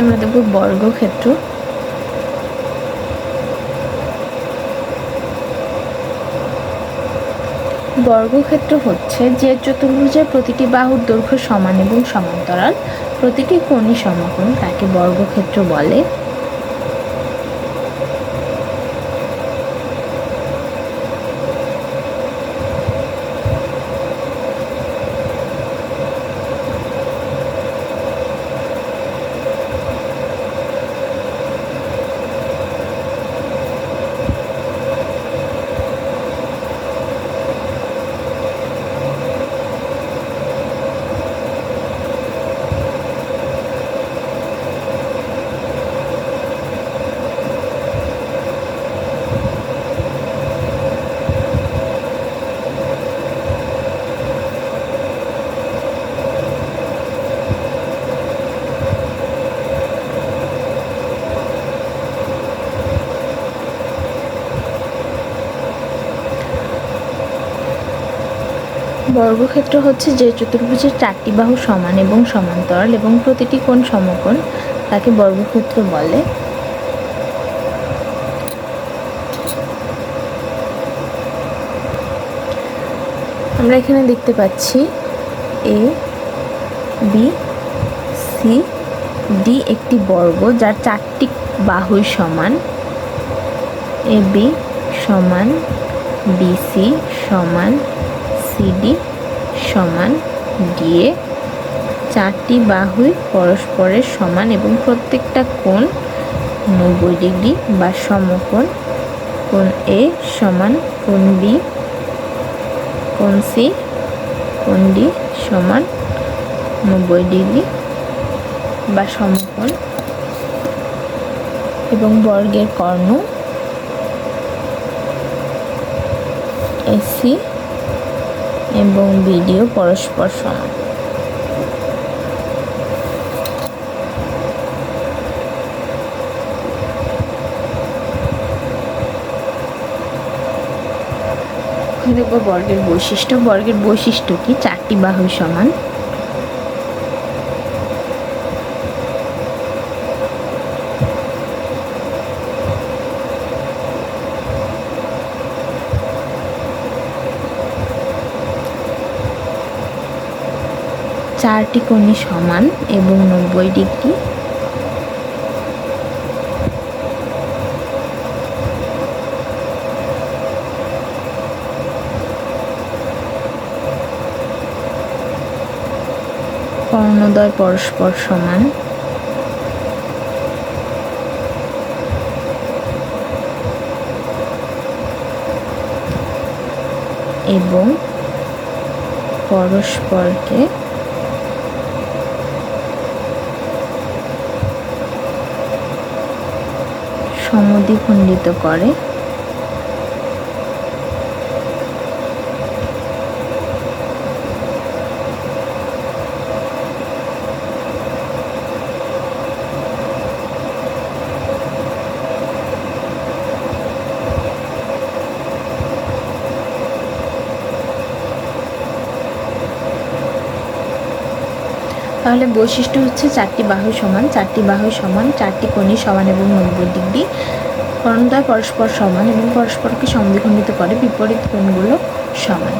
আমরা বর্গক্ষেত্র। বর্গক্ষেত্র হচ্ছে যে চতুর্ভুজের প্রতিটি বাহুর দৈর্ঘ্য সমান এবং সমান্তরাল। প্রতিটি কোণই সমকোণ তাকে বর্গক্ষেত্র বলে। বর্গক্ষেত্র হচ্ছে যে চতুর্ভুজের চারটি বাহু সমান এবং সমান্তরাল এবং প্রতিটি কোণ সমকোণ তাকে বর্গক্ষেত্র বলে। আমরা এখানে দেখতে পাচ্ছি এ বি সি ডি একটি বর্গ যার চারটি বাহুই সমান। এ বি সমান বিসি সমান সিডি সমান ডিএ চারটি বাহুই পরস্পরের সমান এবং প্রত্যেকটা কোণ নব্বই ডিগ্রি বা সমকোণ কোণ এ সমান কোণ বি, কোণ সি, কোণ ডি সমান নব্বই ডিগ্রি বা সমকোণ এবং বর্গের কর্ণ এসি এবং ভিডিও পরস্পর সমান। দেখব বর্গের বৈশিষ্ট্য। বর্গের বৈশিষ্ট্য কি? চারটি বাহু সমান। চারটি কোণই সমান এবং নব্বই ডিগ্রি। কর্ণদ্বয় পরস্পর সমান। এবং পরস্পরকে সমদ্বিখণ্ডিত করে। তাহলে বৈশিষ্ট্য হচ্ছে চারটি বাহু সমান, চারটি বাহু সমান, চারটি কোণই সমান এবং নব্বই ডিগ্রি কর্ণদ্বয় পরস্পর সমান এবং পরস্পরকে সমদ্বিখণ্ডিত করে বিপরীত কোণগুলো সমান।